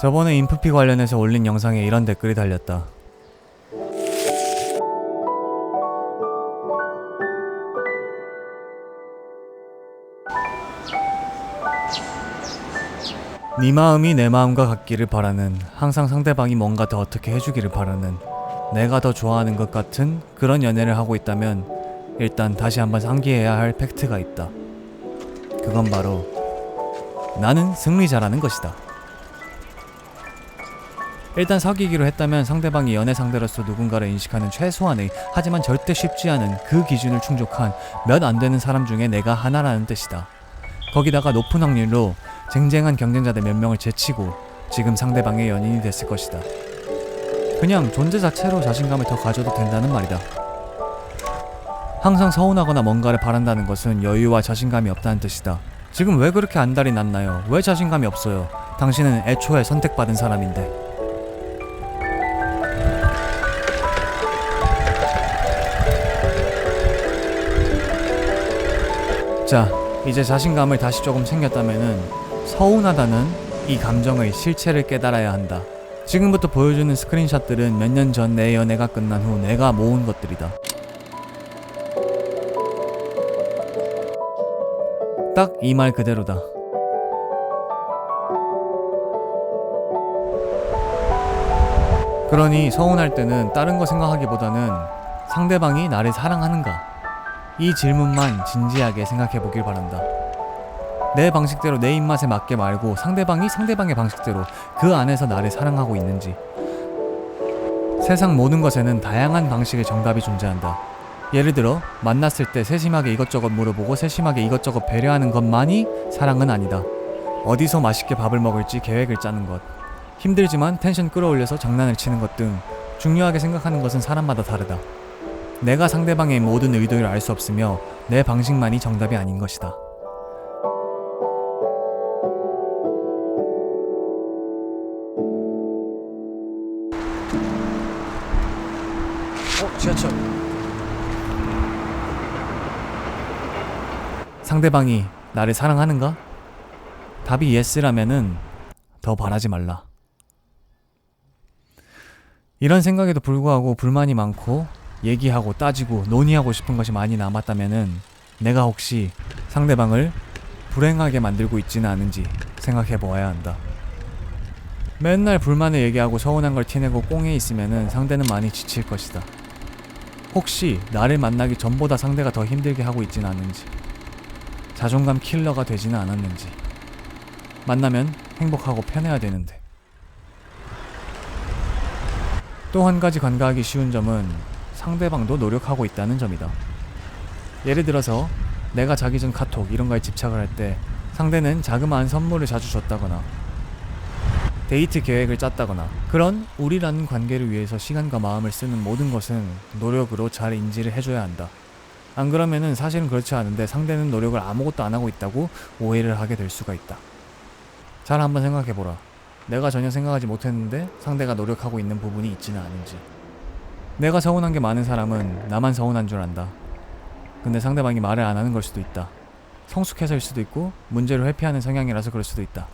저번에 인프피 관련해서 올린 영상에 이런 댓글이 달렸다. 네 마음이 내 마음과 같기를 바라는 항상 상대방이 뭔가 더 어떻게 해주기를 바라는 내가 더 좋아하는 것 같은 그런 연애를 하고 있다면 일단 다시 한번 상기해야 할 팩트가 있다. 그건 바로 나는 승리자라는 것이다. 일단 사귀기로 했다면 상대방이 연애 상대로서 누군가를 인식하는 최소한의 하지만 절대 쉽지 않은 그 기준을 충족한 몇 안 되는 사람 중에 내가 하나라는 뜻이다. 거기다가 높은 확률로 쟁쟁한 경쟁자들 몇 명을 제치고 지금 상대방의 연인이 됐을 것이다. 그냥 존재 자체로 자신감을 더 가져도 된다는 말이다. 항상 서운하거나 뭔가를 바란다는 것은 여유와 자신감이 없다는 뜻이다. 지금 왜 그렇게 안달이 났나요? 왜 자신감이 없어요? 당신은 애초에 선택받은 사람인데. 자, 이제 자신감을 다시 조금 챙겼다면은 서운하다는 이 감정의 실체를 깨달아야 한다. 지금부터 보여주는 스크린샷들은 몇 년 전 내 연애가 끝난 후 내가 모은 것들이다. 딱 이 말 그대로다. 그러니 서운할 때는 다른 거 생각하기보다는 상대방이 나를 사랑하는가? 이 질문만 진지하게 생각해 보길 바란다. 내 방식대로 내 입맛에 맞게 말고 상대방이 상대방의 방식대로 그 안에서 나를 사랑하고 있는지. 세상 모든 것에는 다양한 방식의 정답이 존재한다. 예를 들어 만났을 때 세심하게 이것저것 물어보고 세심하게 이것저것 배려하는 것만이 사랑은 아니다. 어디서 맛있게 밥을 먹을지 계획을 짜는 것. 힘들지만 텐션 끌어올려서 장난을 치는 것 등 중요하게 생각하는 것은 사람마다 다르다. 내가 상대방의 모든 의도를 알 수 없으며 내 방식만이 정답이 아닌 것이다. 어, 지하철. 상대방이 나를 사랑하는가? 답이 예스라면은 더 바라지 말라. 이런 생각에도 불구하고 불만이 많고 얘기하고 따지고 논의하고 싶은 것이 많이 남았다면은 내가 혹시 상대방을 불행하게 만들고 있지는 않은지 생각해 보아야 한다. 맨날 불만을 얘기하고 서운한 걸 티내고 꽁에 있으면은 상대는 많이 지칠 것이다. 혹시 나를 만나기 전보다 상대가 더 힘들게 하고 있지는 않은지 자존감 킬러가 되지는 않았는지 만나면 행복하고 편해야 되는데 또 한 가지 간과하기 쉬운 점은 상대방도 노력하고 있다는 점이다. 예를 들어서 내가 자기 전 카톡 이런 거에 집착을 할 때 상대는 자그마한 선물을 자주 줬다거나 데이트 계획을 짰다거나 그런 우리라는 관계를 위해서 시간과 마음을 쓰는 모든 것은 노력으로 잘 인지를 해줘야 한다. 안 그러면은 사실은 그렇지 않은데 상대는 노력을 아무것도 안 하고 있다고 오해를 하게 될 수가 있다. 잘 한번 생각해보라. 내가 전혀 생각하지 못했는데 상대가 노력하고 있는 부분이 있지는 않은지. 내가 서운한 게 많은 사람은 나만 서운한 줄 안다. 근데 상대방이 말을 안 하는 걸 수도 있다. 성숙해서일 수도 있고 문제를 회피하는 성향이라서 그럴 수도 있다.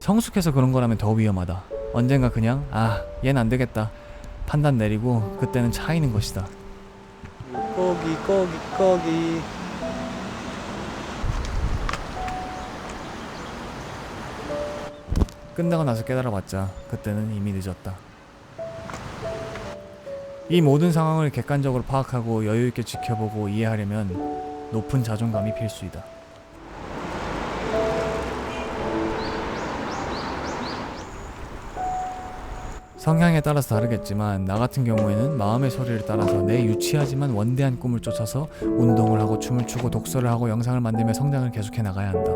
성숙해서 그런 거라면 더 위험하다. 언젠가 그냥 아, 얜 안 되겠다. 판단 내리고 그때는 차이는 것이다. 거기 거기 거기 끝나고 나서 깨달아봤자 그때는 이미 늦었다. 이 모든 상황을 객관적으로 파악하고 여유 있게 지켜보고 이해하려면 높은 자존감이 필수이다. 성향에 따라서 다르겠지만 나 같은 경우에는 마음의 소리를 따라서 내 유치하지만 원대한 꿈을 쫓아서 운동을 하고 춤을 추고 독서를 하고 영상을 만들며 성장을 계속해 나가야 한다.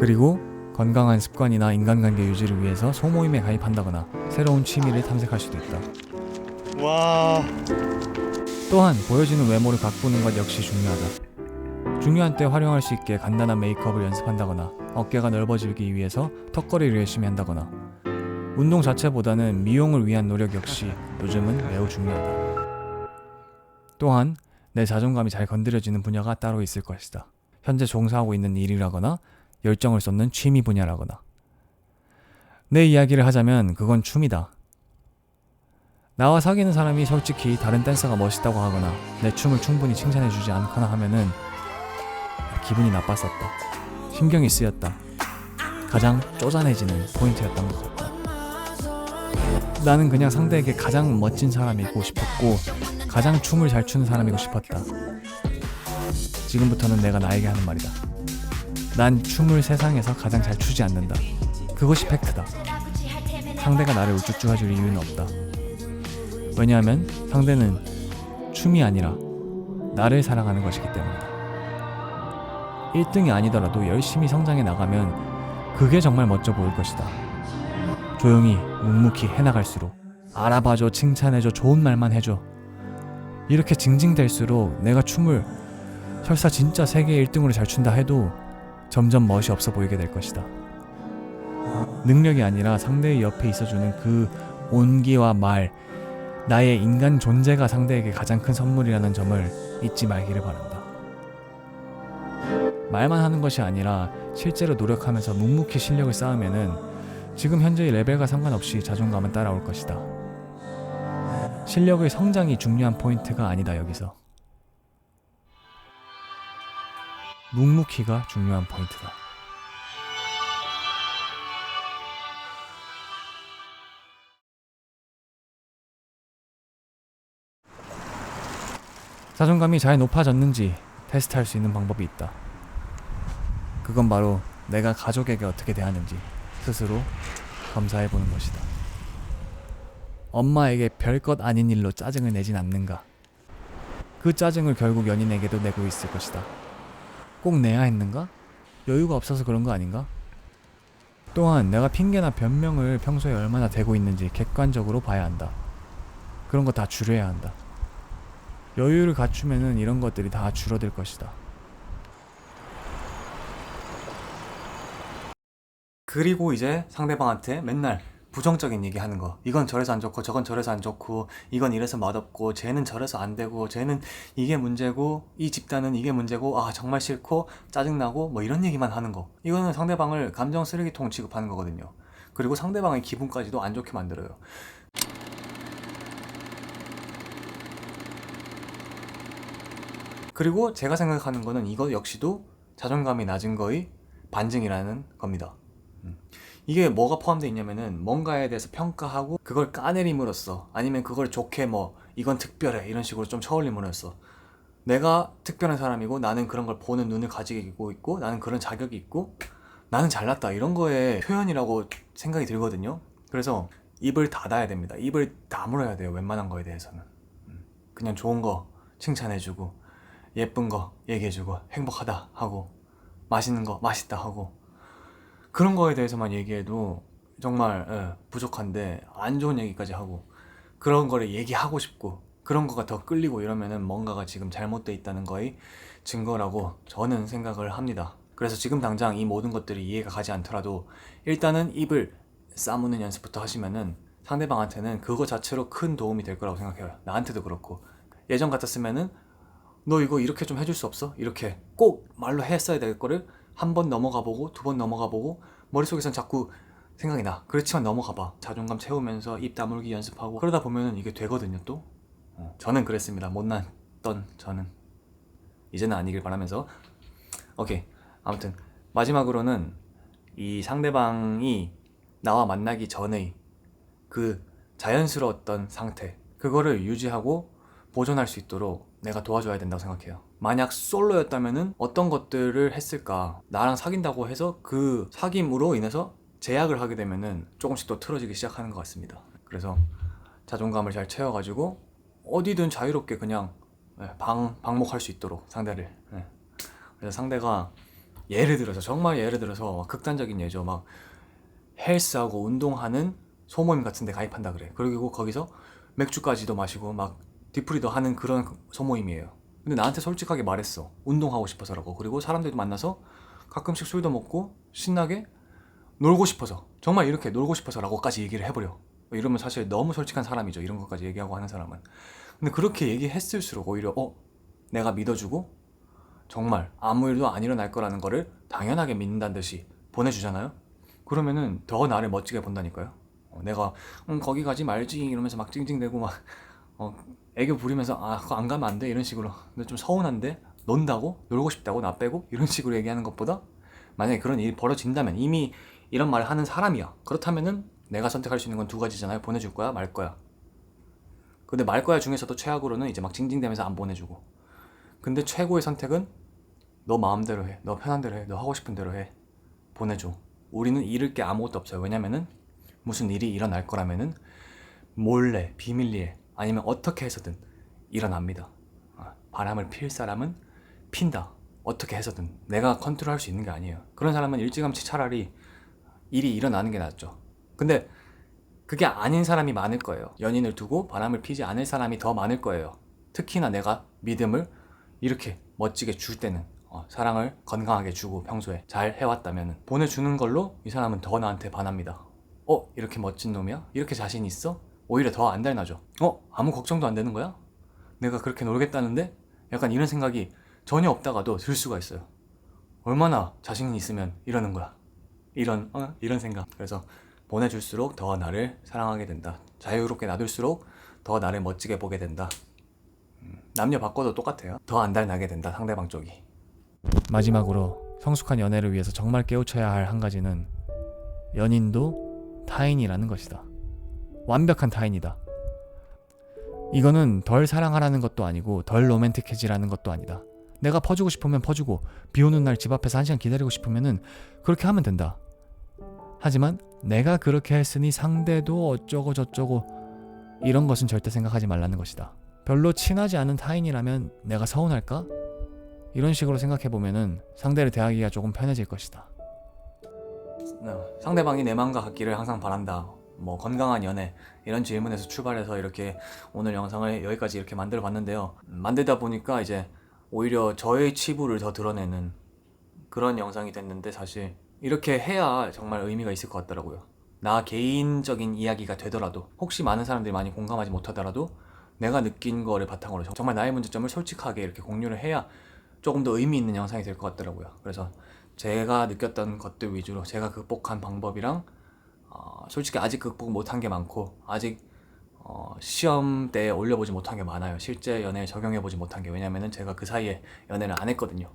그리고 건강한 습관이나 인간관계 유지를 위해서 소모임에 가입한다거나 새로운 취미를 탐색할 수도 있다. 와 또 또한 보여지는 외모를 가꾸는 것 역시 중요하다. 중요한 때 활용할 수 있게 간단한 메이크업을 연습한다거나 어깨가 넓어지기 위해서 턱걸이를 열심히 한다거나 운동 자체보다는 미용을 위한 노력 역시 요즘은 매우 중요하다. 또한 내 자존감이 잘 건드려지는 분야가 따로 있을 것이다. 현재 종사하고 있는 일이라거나 열정을 쏟는 취미 분야라거나 내 이야기를 하자면 그건 춤이다. 나와 사귀는 사람이 솔직히 다른 댄서가 멋있다고 하거나 내 춤을 충분히 칭찬해주지 않거나 하면은 기분이 나빴었다. 신경이 쓰였다. 가장 쪼잔해지는 포인트였던 것 같다. 나는 그냥 상대에게 가장 멋진 사람이고 싶었고 가장 춤을 잘 추는 사람이고 싶었다. 지금부터는 내가 나에게 하는 말이다. 난 춤을 세상에서 가장 잘 추지 않는다. 그것이 팩트다. 상대가 나를 우쭈쭈 해줄 이유는 없다. 왜냐하면 상대는 춤이 아니라 나를 사랑하는 것이기 때문이다. 1등이 아니더라도 열심히 성장해 나가면 그게 정말 멋져 보일 것이다. 조용히 묵묵히 해나갈수록 알아봐줘, 칭찬해줘, 좋은 말만 해줘. 이렇게 징징댈수록 내가 춤을 설사 진짜 세계 1등으로 잘 춘다 해도 점점 멋이 없어 보이게 될 것이다. 능력이 아니라 상대의 옆에 있어주는 그 온기와 말, 나의 인간 존재가 상대에게 가장 큰 선물이라는 점을 잊지 말기를 바란다. 말만 하는 것이 아니라 실제로 노력하면서 묵묵히 실력을 쌓으면은 지금 현재의 레벨과 상관없이 자존감은 따라올 것이다. 실력의 성장이 중요한 포인트가 아니다 여기서. 묵묵히가 중요한 포인트다. 자존감이 잘 높아졌는지 테스트할 수 있는 방법이 있다. 그건 바로 내가 가족에게 어떻게 대하는지 스스로 검사해 보는 것이다. 엄마에게 별것 아닌 일로 짜증을 내진 않는가? 그 짜증을 결국 연인에게도 내고 있을 것이다. 꼭 내야 했는가? 여유가 없어서 그런 거 아닌가? 또한 내가 핑계나 변명을 평소에 얼마나 대고 있는지 객관적으로 봐야 한다. 그런 거 다 줄여야 한다. 여유를 갖추면은 이런 것들이 다 줄어들 것이다. 그리고 이제 상대방한테 맨날 부정적인 얘기 하는 거. 이건 저래서 안 좋고, 저건 저래서 안 좋고, 이건 이래서 맛없고, 쟤는 저래서 안 되고, 쟤는 이게 문제고, 이 집단은 이게 문제고, 아, 정말 싫고, 짜증나고, 뭐 이런 얘기만 하는 거. 이거는 상대방을 감정 쓰레기통 취급하는 거거든요. 그리고 상대방의 기분까지도 안 좋게 만들어요. 그리고 제가 생각하는 거는 이거 역시도 자존감이 낮은 거의 반증이라는 겁니다. 음. 이게 뭐가 포함되어 있냐면은 뭔가에 대해서 평가하고 그걸 까내림으로써 아니면 그걸 좋게 뭐 이건 특별해 이런 식으로 좀 처올림으로써 내가 특별한 사람이고 나는 그런 걸 보는 눈을 가지고 있고 나는 그런 자격이 있고 나는 잘났다 이런 거의 표현이라고 생각이 들거든요. 그래서 입을 닫아야 됩니다. 입을 다물어야 돼요. 웬만한 거에 대해서는. 음. 그냥 좋은 거 칭찬해주고 예쁜 거 얘기해주고 행복하다 하고 맛있는 거 맛있다 하고 그런 거에 대해서만 얘기해도 정말 예, 부족한데 안 좋은 얘기까지 하고 그런 거를 얘기하고 싶고 그런 거가 더 끌리고 이러면은 뭔가가 지금 잘못돼 있다는 거의 증거라고 저는 생각을 합니다. 그래서 지금 당장 이 모든 것들이 이해가 가지 않더라도 일단은 입을 싸무는 연습부터 하시면은 상대방한테는 그거 자체로 큰 도움이 될 거라고 생각해요. 나한테도 그렇고 예전 같았으면은 너 이거 이렇게 좀 해줄 수 없어? 이렇게 꼭 말로 했어야 될 거를 한 번 넘어가 보고 두 번 넘어가 보고 머릿속에선 자꾸 생각이 나. 그렇지만 넘어가 봐. 자존감 채우면서 입 다물기 연습하고. 그러다 보면은 이게 되거든요 또. 어, 저는 그랬습니다. 못났던 저는. 이제는 아니길 바라면서. 오케이. 아무튼 마지막으로는 이 상대방이 나와 만나기 전의 그 자연스러웠던 상태 그거를 유지하고 보존할 수 있도록 내가 도와줘야 된다고 생각해요. 만약 솔로였다면은 어떤 것들을 했을까? 나랑 사귄다고 해서 그 사귐으로 인해서 제약을 하게 되면은 조금씩 또 틀어지기 시작하는 것 같습니다. 그래서 자존감을 잘 채워가지고 어디든 자유롭게 그냥 예, 방, 방목할 수 있도록 상대를. 예. 그래서 상대가 예를 들어서 정말 예를 들어서 막 극단적인 예죠. 막 헬스하고 운동하는 소모임 같은 데 가입한다 그래. 그리고 거기서 맥주까지도 마시고 막 디프리더 하는 그런 소모임이에요. 근데 나한테 솔직하게 말했어. 운동하고 싶어서라고. 그리고 사람들도 만나서 가끔씩 술도 먹고 신나게 놀고 싶어서. 정말 이렇게 놀고 싶어서라고까지 얘기를 해버려. 이러면 사실 너무 솔직한 사람이죠. 이런 것까지 얘기하고 하는 사람은. 근데 그렇게 얘기했을수록 오히려 어 내가 믿어주고 정말 아무 일도 안 일어날 거라는 거를 당연하게 믿는다는 듯이 보내주잖아요. 그러면은 더 나를 멋지게 본다니까요. 어, 내가 음, 거기 가지 말지 이러면서 막 찡찡대고 막 어, 애교 부리면서 아 그거 안 가면 안 돼 이런 식으로 근데 좀 서운한데 논다고 놀고 싶다고 나 빼고 이런 식으로 얘기하는 것보다 만약에 그런 일이 벌어진다면 이미 이런 말을 하는 사람이야 그렇다면은 내가 선택할 수 있는 건 두 가지잖아요 보내줄 거야 말 거야 근데 말 거야 중에서도 최악으로는 이제 막 징징대면서 안 보내주고 근데 최고의 선택은 너 마음대로 해. 너 편한 대로 해. 너 하고 싶은 대로 해. 보내줘. 우리는 잃을 게 아무것도 없어요. 왜냐면은 무슨 일이 일어날 거라면은 몰래 비밀리에 아니면 어떻게 해서든 일어납니다. 아, 바람을 필 사람은 핀다. 어떻게 해서든 내가 컨트롤할 수 있는 게 아니에요. 그런 사람은 일찌감치 차라리 일이 일어나는 게 낫죠. 근데 그게 아닌 사람이 많을 거예요. 연인을 두고 바람을 피지 않을 사람이 더 많을 거예요. 특히나 내가 믿음을 이렇게 멋지게 줄 때는 어, 사랑을 건강하게 주고 평소에 잘 해왔다면 보내주는 걸로 이 사람은 더 나한테 반합니다. 어 이렇게 멋진 놈이야? 이렇게 자신 있어? 오히려 더 안달나죠. 어 아무 걱정도 안 되는 거야? 내가 그렇게 놀겠다는데? 약간 이런 생각이 전혀 없다가도 들 수가 있어요. 얼마나 자신 있으면 이러는 거야. 이런 어? 이런 생각. 그래서 보내줄수록 더 나를 사랑하게 된다. 자유롭게 놔둘수록 더 나를 멋지게 보게 된다. 음, 남녀 바꿔도 똑같아요. 더 안달나게 된다 상대방 쪽이. 마지막으로 성숙한 연애를 위해서 정말 깨우쳐야 할 한 가지는 연인도 타인이라는 것이다. 완벽한 타인이다. 이거는 덜 사랑하라는 것도 아니고 덜 로맨틱해지라는 것도 아니다. 내가 퍼주고 싶으면 퍼주고 비 오는 날 집 앞에서 한 시간 기다리고 싶으면은 그렇게 하면 된다. 하지만 내가 그렇게 했으니 상대도 어쩌고 저쩌고 이런 것은 절대 생각하지 말라는 것이다. 별로 친하지 않은 타인이라면 내가 서운할까? 이런 식으로 생각해 보면은 상대를 대하기가 조금 편해질 것이다. 상대방이 내 마음과 같기를 항상 바란다. 뭐 건강한 연애 이런 질문에서 출발해서 이렇게 오늘 영상을 여기까지 이렇게 만들어 봤는데요. 음, 만들다 보니까 이제 오히려 저의 치부를 더 드러내는 그런 영상이 됐는데 사실 이렇게 해야 정말 의미가 있을 것 같더라고요. 나 개인적인 이야기가 되더라도 혹시 많은 사람들이 많이 공감하지 못하더라도 내가 느낀 거를 바탕으로 정말 나의 문제점을 솔직하게 이렇게 공유를 해야 조금 더 의미 있는 영상이 될 것 같더라고요. 그래서 제가 느꼈던 것들 위주로 제가 극복한 방법이랑 어, 솔직히 아직 극복 못한 게 많고 아직 어, 시험 때 올려보지 못한 게 많아요. 실제 연애에 적용해보지 못한 게 왜냐면은 제가 그 사이에 연애를 안 했거든요.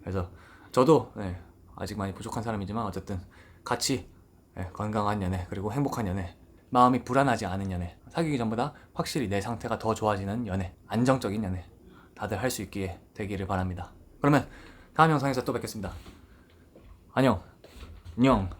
그래서 저도 네, 아직 많이 부족한 사람이지만 어쨌든 같이 네, 건강한 연애 그리고 행복한 연애 마음이 불안하지 않은 연애 사귀기 전보다 확실히 내 상태가 더 좋아지는 연애 안정적인 연애 다들 할 수 있기에 되기를 바랍니다. 그러면 다음 영상에서 또 뵙겠습니다. 안녕. 안녕.